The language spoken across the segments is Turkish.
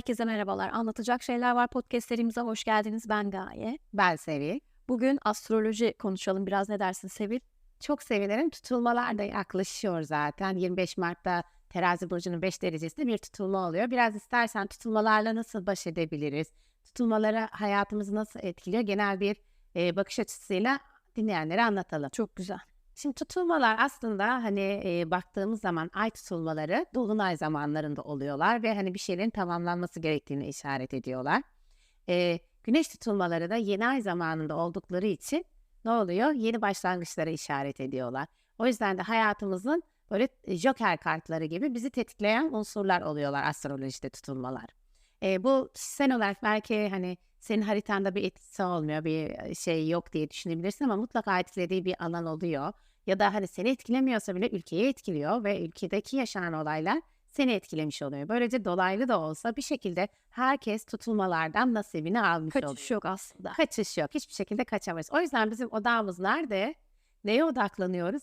Herkese merhabalar. Anlatacak Şeyler Var podcastlerimize hoş geldiniz. Ben Gaye. Ben Sevil. Bugün astroloji konuşalım. Biraz ne dersin Sevil? Çok sevinirim. Tutulmalar da yaklaşıyor zaten. 25 Mart'ta terazi burcunun 5 derecesinde bir tutulma oluyor. Biraz istersen tutulmalarla nasıl baş edebiliriz? Tutulmalara hayatımızı nasıl etkiliyor? Genel bir e, bakış açısıyla dinleyenlere anlatalım. Çok güzel. Şimdi tutulmalar aslında hani e, baktığımız zaman ay tutulmaları dolunay zamanlarında oluyorlar ve hani bir şeylerin tamamlanması gerektiğini işaret ediyorlar. E, güneş tutulmaları da yeni ay zamanında oldukları için ne oluyor? Yeni başlangıçlara işaret ediyorlar. O yüzden de hayatımızın böyle joker kartları gibi bizi tetikleyen unsurlar oluyorlar astrolojide tutulmalar. E, bu kişisel olarak belki hani senin haritanda bir etkisi olmuyor, bir şey yok diye düşünebilirsin ama mutlaka etkilediği bir alan oluyor. Ya da hani seni etkilemiyorsa bile ülkeyi etkiliyor ve ülkedeki yaşanan olaylar seni etkilemiş oluyor. Böylece dolaylı da olsa bir şekilde herkes tutulmalardan nasibini almış Kaçış oluyor. Kaçış yok aslında. Kaçış yok. Hiçbir şekilde kaçamayız. O yüzden bizim odağımız nerede? Neye odaklanıyoruz?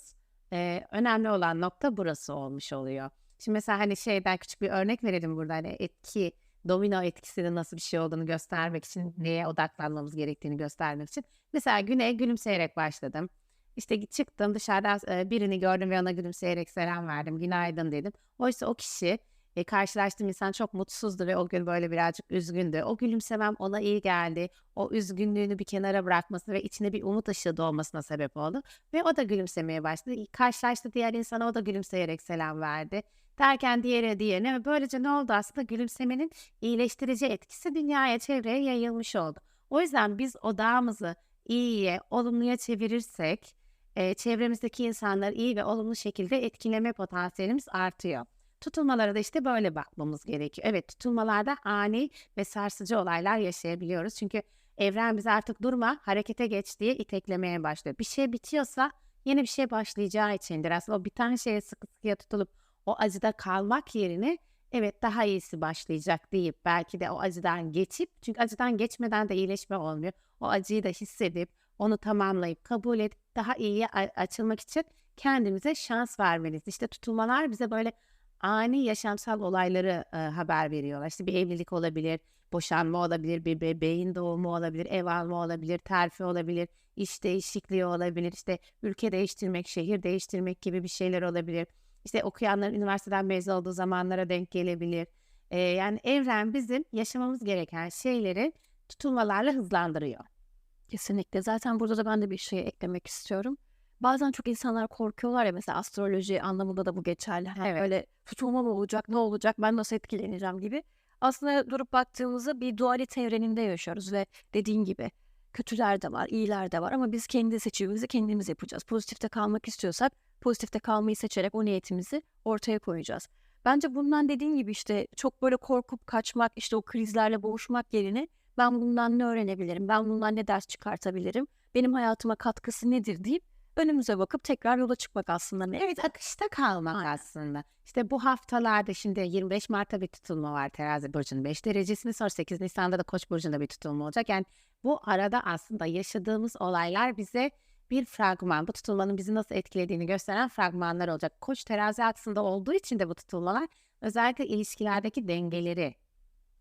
Ee, önemli olan nokta burası olmuş oluyor. Şimdi mesela hani şeyden küçük bir örnek verelim burada. Hani etki, domino etkisinin nasıl bir şey olduğunu göstermek için, neye odaklanmamız gerektiğini göstermek için. Mesela güne gülümseyerek başladım. İşte çıktım dışarıda birini gördüm ve ona gülümseyerek selam verdim. Günaydın dedim. Oysa o kişi e, karşılaştığım insan çok mutsuzdu ve o gün böyle birazcık üzgündü. O gülümsemem ona iyi geldi. O üzgünlüğünü bir kenara bırakması ve içine bir umut ışığı doğmasına sebep oldu. Ve o da gülümsemeye başladı. Karşılaştı diğer insana o da gülümseyerek selam verdi. Derken diğeri diğerine ve böylece ne oldu aslında gülümsemenin iyileştirici etkisi dünyaya çevreye yayılmış oldu. O yüzden biz odağımızı iyiye, olumluya çevirirsek e, çevremizdeki insanları iyi ve olumlu şekilde etkileme potansiyelimiz artıyor. Tutulmalara da işte böyle bakmamız gerekiyor. Evet tutulmalarda ani ve sarsıcı olaylar yaşayabiliyoruz. Çünkü evren bize artık durma, harekete geç diye iteklemeye başlıyor. Bir şey bitiyorsa yeni bir şey başlayacağı içindir. Aslında o biten şeye sıkı sıkıya tutulup o acıda kalmak yerine evet daha iyisi başlayacak deyip belki de o acıdan geçip çünkü acıdan geçmeden de iyileşme olmuyor. O acıyı da hissedip onu tamamlayıp kabul edip daha iyiye açılmak için kendimize şans vermeliyiz. İşte tutulmalar bize böyle ani yaşamsal olayları e, haber veriyorlar. İşte bir evlilik olabilir, boşanma olabilir, bir bebeğin doğumu olabilir, ev alma olabilir, terfi olabilir, iş değişikliği olabilir, işte ülke değiştirmek, şehir değiştirmek gibi bir şeyler olabilir. İşte okuyanların üniversiteden mezun olduğu zamanlara denk gelebilir. E, yani evren bizim yaşamamız gereken şeyleri tutulmalarla hızlandırıyor. Kesinlikle. Zaten burada da ben de bir şey eklemek istiyorum. Bazen çok insanlar korkuyorlar ya mesela astroloji anlamında da bu geçerli. Yani evet. Öyle tutulma mı olacak, ne olacak, ben nasıl etkileneceğim gibi. Aslında durup baktığımızda bir dualite evreninde yaşıyoruz ve dediğin gibi kötüler de var, iyiler de var ama biz kendi seçimimizi kendimiz yapacağız. Pozitifte kalmak istiyorsak pozitifte kalmayı seçerek o niyetimizi ortaya koyacağız. Bence bundan dediğin gibi işte çok böyle korkup kaçmak, işte o krizlerle boğuşmak yerine ben bundan ne öğrenebilirim? Ben bundan ne ders çıkartabilirim? Benim hayatıma katkısı nedir deyip önümüze bakıp tekrar yola çıkmak aslında. Ne? Evet akışta kalmak Aynen. aslında. İşte bu haftalarda şimdi 25 Mart'ta bir tutulma var terazi burcunun 5 derecesini sonra 8 Nisan'da da koç burcunda bir tutulma olacak. Yani bu arada aslında yaşadığımız olaylar bize bir fragman, bu tutulmanın bizi nasıl etkilediğini gösteren fragmanlar olacak. Koç terazi aksında olduğu için de bu tutulmalar özellikle ilişkilerdeki dengeleri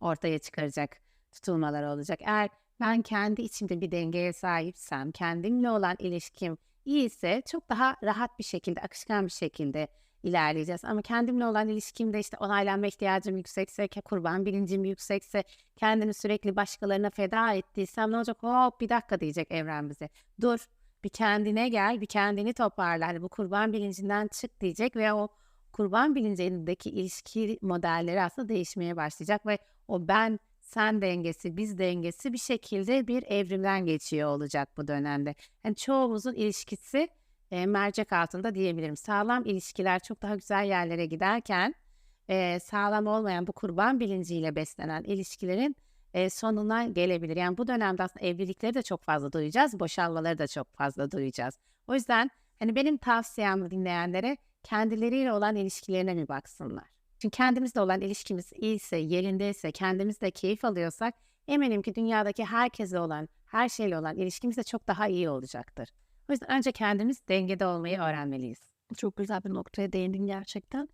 ortaya çıkaracak tutulmalar olacak. Eğer ben kendi içimde bir dengeye sahipsem, kendimle olan ilişkim iyiyse çok daha rahat bir şekilde, akışkan bir şekilde ilerleyeceğiz. Ama kendimle olan ilişkimde işte onaylanma ihtiyacım yüksekse, kurban bilincim yüksekse, kendimi sürekli başkalarına feda ettiysem ne olacak? Hop bir dakika diyecek evren bize. Dur bir kendine gel, bir kendini toparla. Hani bu kurban bilincinden çık diyecek ve o kurban bilincindeki ilişki modelleri aslında değişmeye başlayacak ve o ben sen dengesi, biz dengesi bir şekilde bir evrimden geçiyor olacak bu dönemde. Yani çoğumuzun ilişkisi e, mercek altında diyebilirim. Sağlam ilişkiler çok daha güzel yerlere giderken e, sağlam olmayan bu kurban bilinciyle beslenen ilişkilerin e, sonuna gelebilir. Yani bu dönemde aslında evlilikleri de çok fazla duyacağız, boşalmaları da çok fazla duyacağız. O yüzden hani benim tavsiyem dinleyenlere kendileriyle olan ilişkilerine bir baksınlar. Çünkü kendimizle olan ilişkimiz iyiyse, yerindeyse, kendimizde keyif alıyorsak eminim ki dünyadaki herkese olan, her şeyle olan ilişkimiz de çok daha iyi olacaktır. O yüzden önce kendimiz dengede olmayı öğrenmeliyiz. Çok güzel bir noktaya değindin gerçekten.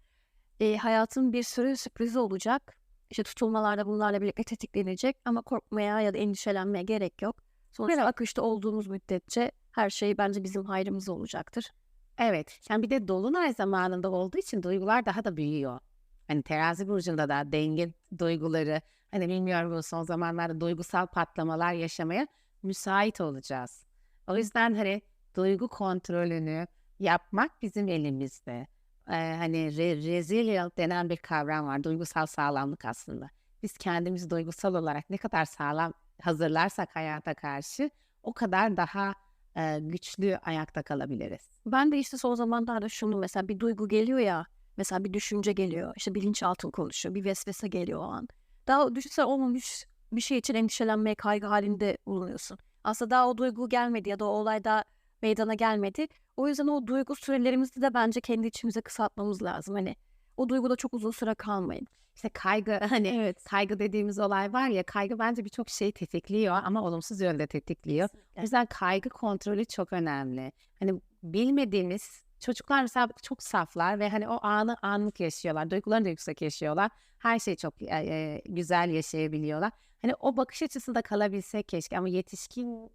E, hayatın bir sürü sürprizi olacak. İşte tutulmalar da bunlarla birlikte tetiklenecek ama korkmaya ya da endişelenmeye gerek yok. Sonuçta akışta olduğumuz müddetçe her şey bence bizim hayrımıza olacaktır. Evet. Yani bir de dolunay zamanında olduğu için duygular daha da büyüyor. Hani terazi burcunda da denge duyguları hani bilmiyorum bu son zamanlarda duygusal patlamalar yaşamaya müsait olacağız. O yüzden hani duygu kontrolünü yapmak bizim elimizde. Ee, hani re- resilient denen bir kavram var. Duygusal sağlamlık aslında. Biz kendimizi duygusal olarak ne kadar sağlam hazırlarsak hayata karşı o kadar daha e, güçlü ayakta kalabiliriz. Ben de işte son zamanlarda şunu mesela bir duygu geliyor ya mesela bir düşünce geliyor işte bilinçaltın konuşuyor bir vesvese geliyor o an. Daha düşünsel olmamış bir şey için endişelenmeye kaygı halinde bulunuyorsun. Aslında daha o duygu gelmedi ya da o olay daha meydana gelmedi. O yüzden o duygu sürelerimizi de bence kendi içimize kısaltmamız lazım. Hani o duyguda çok uzun süre kalmayın. İşte kaygı hani Evet. kaygı dediğimiz olay var ya kaygı bence birçok şeyi tetikliyor ama olumsuz yönde tetikliyor. O yüzden kaygı kontrolü çok önemli. Hani bilmediğimiz çocuklar mesela çok saflar ve hani o anı anlık yaşıyorlar. Duygularını da yüksek yaşıyorlar. Her şeyi çok e, güzel yaşayabiliyorlar. Hani o bakış açısında kalabilsek keşke ama yetişkin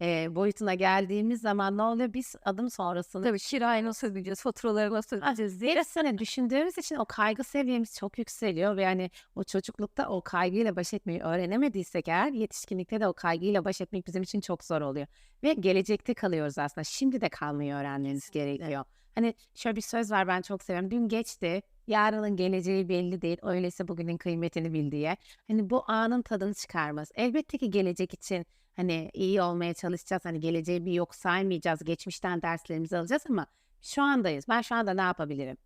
e, boyutuna geldiğimiz zaman ne oluyor? Biz adım sonrasını Tabii kirayı nasıl ödeyeceğiz, faturaları nasıl ödeyeceğiz diye. Hepsini düşündüğümüz için o kaygı seviyemiz çok yükseliyor ve yani o çocuklukta o kaygıyla baş etmeyi öğrenemediysek eğer yetişkinlikte de o kaygıyla baş etmek bizim için çok zor oluyor. Ve gelecekte kalıyoruz aslında. Şimdi de kalmayı öğrenmeniz gerekiyor. Hani şöyle bir söz var ben çok seviyorum. Dün geçti, yarının geleceği belli değil. Öyleyse bugünün kıymetini bil diye. Hani bu anın tadını çıkarmaz. Elbette ki gelecek için hani iyi olmaya çalışacağız. Hani geleceği bir yok saymayacağız. Geçmişten derslerimizi alacağız ama şu andayız. Ben şu anda ne yapabilirim?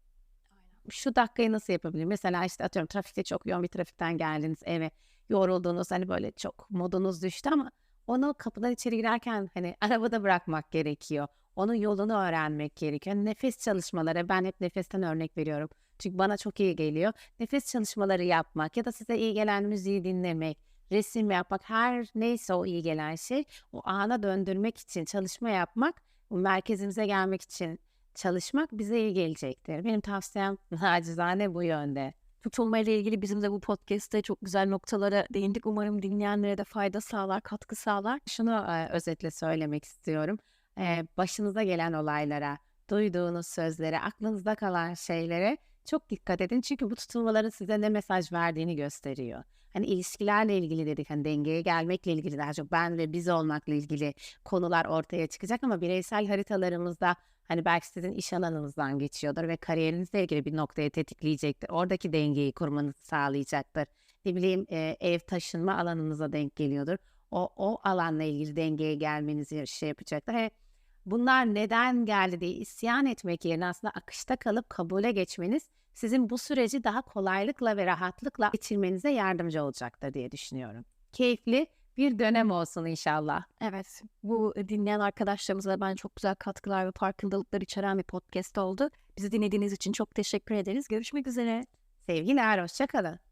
şu dakikayı nasıl yapabilirim? Mesela işte atıyorum trafikte çok yoğun bir trafikten geldiniz eve yoruldunuz hani böyle çok modunuz düştü ama onu kapıdan içeri girerken hani arabada bırakmak gerekiyor. Onun yolunu öğrenmek gerekiyor. Nefes çalışmaları ben hep nefesten örnek veriyorum. Çünkü bana çok iyi geliyor. Nefes çalışmaları yapmak ya da size iyi gelen müziği dinlemek, resim yapmak her neyse o iyi gelen şey o ana döndürmek için çalışma yapmak, merkezimize gelmek için çalışmak bize iyi gelecektir. Benim tavsiyem nacizane bu yönde. Tutulma ile ilgili bizim de bu podcast'te çok güzel noktalara değindik. Umarım dinleyenlere de fayda sağlar, katkı sağlar. Şunu e, özetle söylemek istiyorum. E, başınıza gelen olaylara, duyduğunuz sözlere, aklınızda kalan şeylere çok dikkat edin. Çünkü bu tutulmaların size ne mesaj verdiğini gösteriyor. Hani ilişkilerle ilgili dedik, hani dengeye gelmekle ilgili daha çok ben ve biz olmakla ilgili konular ortaya çıkacak ama bireysel haritalarımızda hani belki sizin iş alanınızdan geçiyordur ve kariyerinizle ilgili bir noktaya tetikleyecektir. Oradaki dengeyi kurmanızı sağlayacaktır. Ne bileyim e, ev taşınma alanınıza denk geliyordur. O, o alanla ilgili dengeye gelmenizi şey yapacaktır. He, bunlar neden geldi diye isyan etmek yerine aslında akışta kalıp kabule geçmeniz sizin bu süreci daha kolaylıkla ve rahatlıkla geçirmenize yardımcı olacaktır diye düşünüyorum. Keyifli bir dönem olsun inşallah. Evet, bu dinleyen arkadaşlarımıza da ben çok güzel katkılar ve farkındalıklar içeren bir podcast oldu. Bizi dinlediğiniz için çok teşekkür ederiz. Görüşmek üzere. Sevgiler, hoşçakalın.